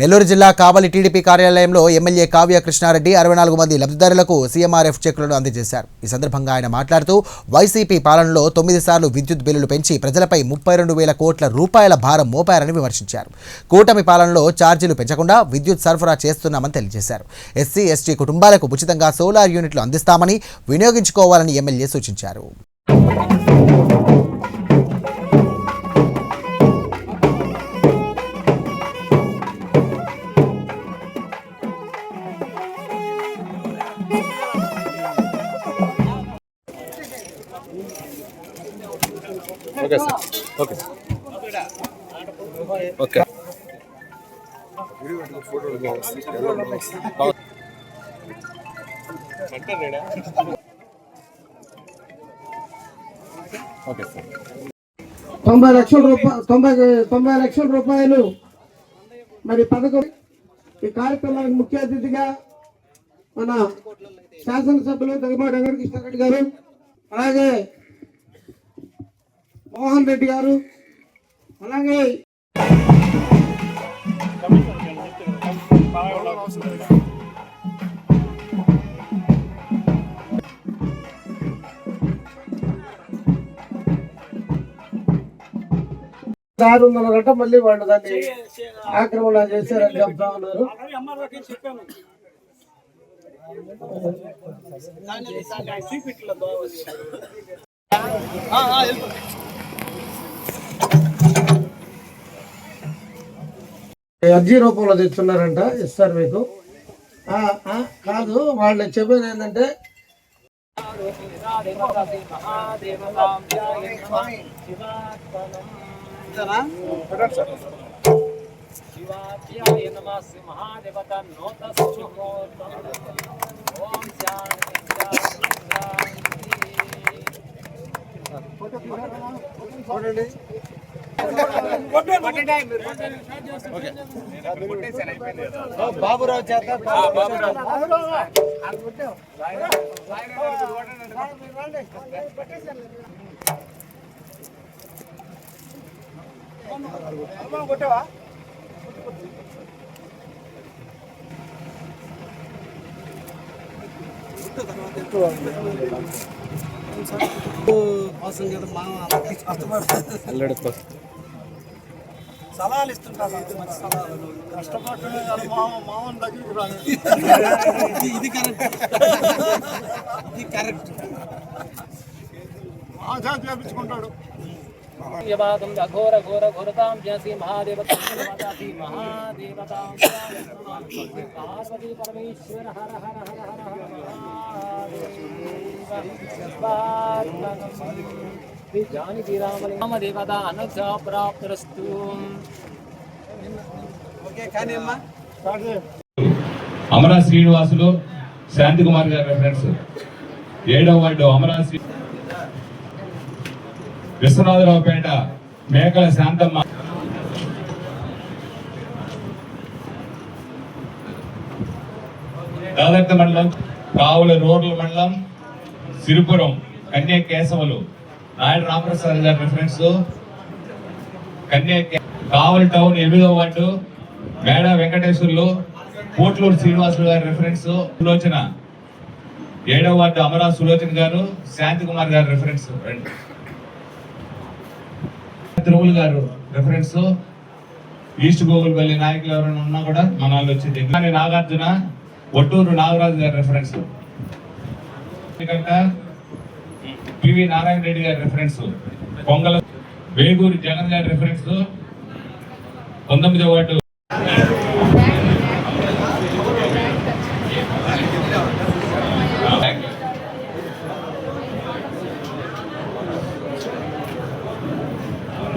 నెల్లూరు జిల్లా కావలి టీడీపీ కార్యాలయంలో ఎమ్మెల్యే కావ్య కృష్ణారెడ్డి అరవై నాలుగు మంది లబ్ధిదారులకు సీఎంఆర్ఎఫ్ చెక్కులను అందజేశారు. ఈ సందర్భంగా ఆయన మాట్లాడుతూ వైసీపీ పాలనలో తొమ్మిది సార్లు విద్యుత్ బిల్లులు పెంచి ప్రజలపై ముప్పై రెండు వేల కోట్ల రూపాయల భారం మోపారని విమర్శించారు. కూటమి పాలనలో ఛార్జీలు పెంచకుండా విద్యుత్ సరఫరా చేస్తున్నామని తెలియజేశారు. ఎస్సీ ఎస్టీ కుటుంబాలకు ఉచితంగా సోలార్ యూనిట్లు అందిస్తామని వినియోగించుకోవాలని ఎమ్మెల్యే సూచించారు. Okay sir. Okay. Okay. Okay. Sir. తొంభై లక్షల రూపాయలు తొంభై తొంభై లక్షల రూపాయలు మరి పథకం ఈ కార్యక్రమానికి ముఖ్య అతిథిగా మన శాసనసభ్యులు దగ్గమాటి వెంకటకృష్ణారెడ్డి గారు అలాగే మోహన్ రెడ్డి గారు అలాగే ఆరు వందల గంట మళ్ళీ వాళ్ళు దాన్ని ఆక్రమణ చేశారని చెప్తా ఉన్నారు. అర్జీ రూపంలో తెచ్చున్నారంట ఇస్తారు మీకు. ఆ, ఆ, కాదు వాళ్ళు చెప్పేది ఏంటంటే శివాధ్యాయ నమః శ్రీ నోత ఓం శాంతి బాబురావు చేత కోసం కదా మా కష్టపడుతుంది సలహాలు ఇస్తుంటారు దగ్గరికి రాను ఇది కరెక్ట్ ఇది కరెక్ట్ ఆచార్య చేపించుకుంటాడు యవాదం అఘోర ఘోర ఘోరతాం శ్రీ మహాదేవత శ్రీ మహాదేవతాం పార్వతీ పరమేశ్వర హర హర హర హర హర శ్రీ జానకి రామలింగదేవత అనుజ ప్రాప్తరస్తు ఓకే కానీ అమ్మా అమరా శ్రీనివాసులు శాంతి కుమార్ గారి రెఫరెన్స్ ఏడవ వార్డు అమరా శ్రీ విశ్వనాథరావుపేట మేకల శాంతమ్మ. దాదర్త మండలం కావుల రోడ్ల మండలం సిరిపురం కన్యా కేశవులు. నాయుడు రామప్రసాద్ గారి రిఫరెన్స్ కన్యా కావలి టౌన్ ఎనిమిదవ వార్డు మేడ వెంకటేశ్వర్లు పోట్లూరు శ్రీనివాసులు గారి రిఫరెన్స్ సులోచన ఏడవ వార్డు అమరా సులోచన గారు శాంతి కుమార్ గారి రిఫరెన్స్ రండి తిరుమల గారు రెఫరెన్స్ ఈస్ట్ గోగులపల్లి నాయకులు ఎవరైనా ఉన్నా కూడా మన వాళ్ళు వచ్చింది. కానీ నాగార్జున ఒట్టూరు నాగరాజు గారి రెఫరెన్స్ ఎందుకంటే? పివి నారాయణ రెడ్డి గారి రెఫరెన్స్ పొంగల వేగూరి జగన్ గారి రెఫరెన్స్ పంతొమ్మిదో వార్డు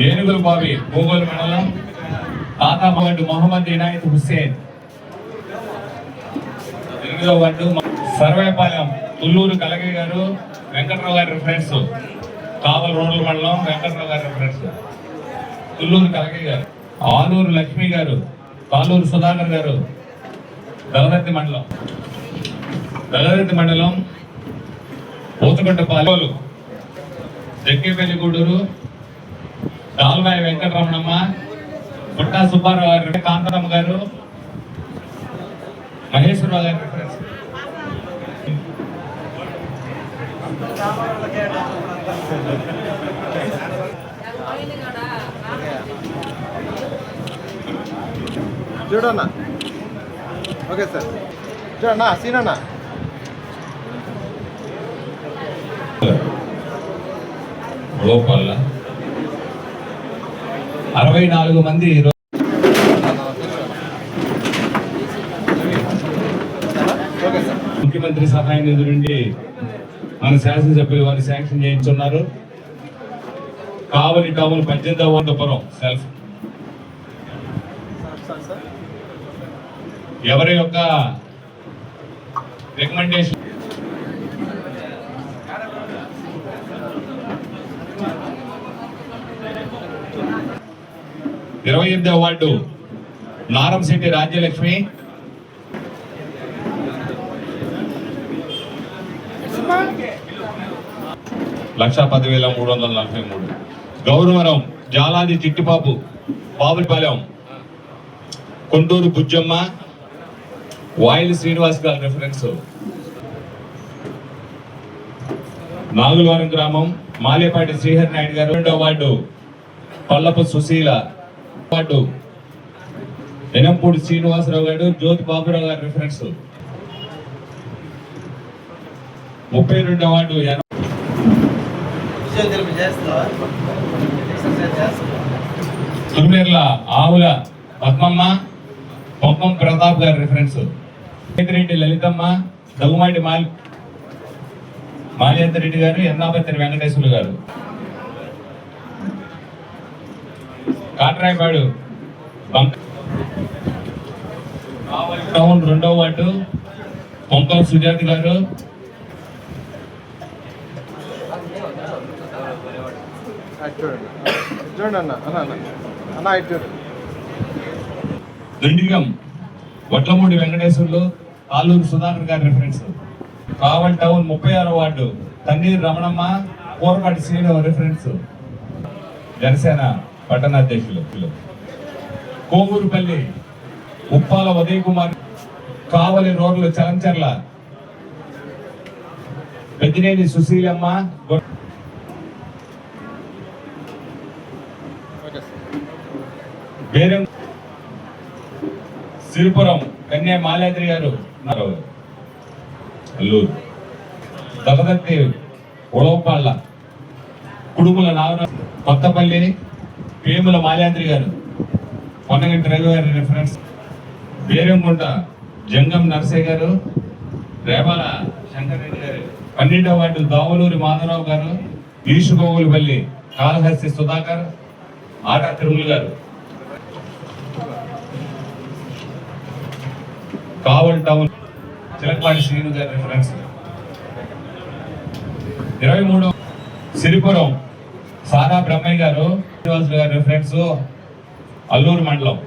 ఏనుగుల బావి భూగోళ మండలం తాతా వార్డు మొహమ్మద్ ఇనాయత్ హుస్సేన్. ఎనిమిదో వార్డు సర్వేపాలెం తుల్లూరు కలగయ్య గారు వెంకట్రావు గారి రిఫరెన్స్ కావల్ రోడ్ల మండలం వెంకట్రావు గారి రిఫరెన్స్ తుల్లూరు కలగయ్య గారు. ఆలూరు లక్ష్మి గారు కాలూరు సుధాకర్ గారు దళదత్తి మండలం. దళదత్తి మండలం పోతుగొండ పాలెలు జక్కేపల్లి గూడూరు దాల్వాయి వెంకటరమణమ్మ పుట్టా సుబ్బారావు గారు కాంతారమ్మ గారు మహేశ్వరరావు గారి రిఫరెన్స్ చూడన్నా. Okay sir. చూడన్నా సీనన్నా. లోపల అరవై నాలుగు మంది ముఖ్యమంత్రి సహాయ నిధి నుండి మన శాసనసభ్యులు వారు శాంక్షన్ చేయించున్నారు. కావలి టౌన్ పద్దెనిమిదవ వందపురం సెల్ఫ్. ఎవరి యొక్క రికమెండేషన్ ఇరవై ఎనిమిది అవార్డు నారంశెట్టి రాజ్యలక్ష్మి. లక్ష పదివేల మూడు వందల నలభై మూడు. గౌరవరం జాలాది చిట్టిపాపు బాబులపాలెం. కొండూరు బుజ్జమ్మ వాయిల్ శ్రీనివాస్ గారి రిఫరెన్స్ నాగులవరం గ్రామం మాలేపాటి శ్రీహరి నాయుడు గారు. రెండో వార్డు పల్లపు సుశీల వార్డు ఎనంపూడి శ్రీనివాసరావు గారు జ్యోతి బాబురావు గారి రిఫరెన్స్ ముప్పై రెండు వార్డు ఎన- తుర్మేర్ల ఆవుల పద్మమ్మ పొమ్మం ప్రతాప్ గారి రిఫరెన్స్ రెడ్డి లలితమ్మ దగ్గుమాటి మాలి మాలియంతరెడ్డి గారు ఎన్నాపత్రి వెంకటేశ్వరులు గారు. కాట్రాయపాడు టౌన్ రెండో వార్డు పొంకం సుజాత గారు. దుండిగం వడ్లమూడి వెంకటేశ్వర్లు ఆలూరు సుధాకర్ గారి రిఫరెన్స్ కావల్ టౌన్ ముప్పై ఆరో వార్డు తన్నీరు రమణమ్మ కూరపాటి శ్రీను రిఫరెన్స్ జనసేన పట్టణాధ్యక్షులు కోవూరుపల్లి ఉప్పాల ఉదయ్ కుమార్ కావలి రోడ్లు చలంచర్ల పెద్దినేని సుశీలమ్మ బేరం సిరిపురం కన్యా మాలాద్రి గారు అల్లూరు. దళదత్తి ఉడవపాళ్ళ కుడుముల నాగర కొత్తపల్లి పేముల మాలాద్రి గారు. కొండగంటి రవి గారి రిఫరెన్స్ బేరంగుంట జంగం నర్సయ్య గారు. రేపాల శంకరెడ్డి గారు. పన్నెండవ వార్డు దావలూరి మాధవరావు గారు. ఈషుగోవులపల్లి కాళహస్తి సుధాకర్. ఆటా తిరుమల గారు. కావల్ టౌన్ చిలకపాటి శ్రీను గారి రిఫరెన్స్ ఇరవై మూడు సిరిపురం సాదా బ్రహ్మయ్య గారు. గారి రిఫరెన్స్ అల్లూరు మండలం.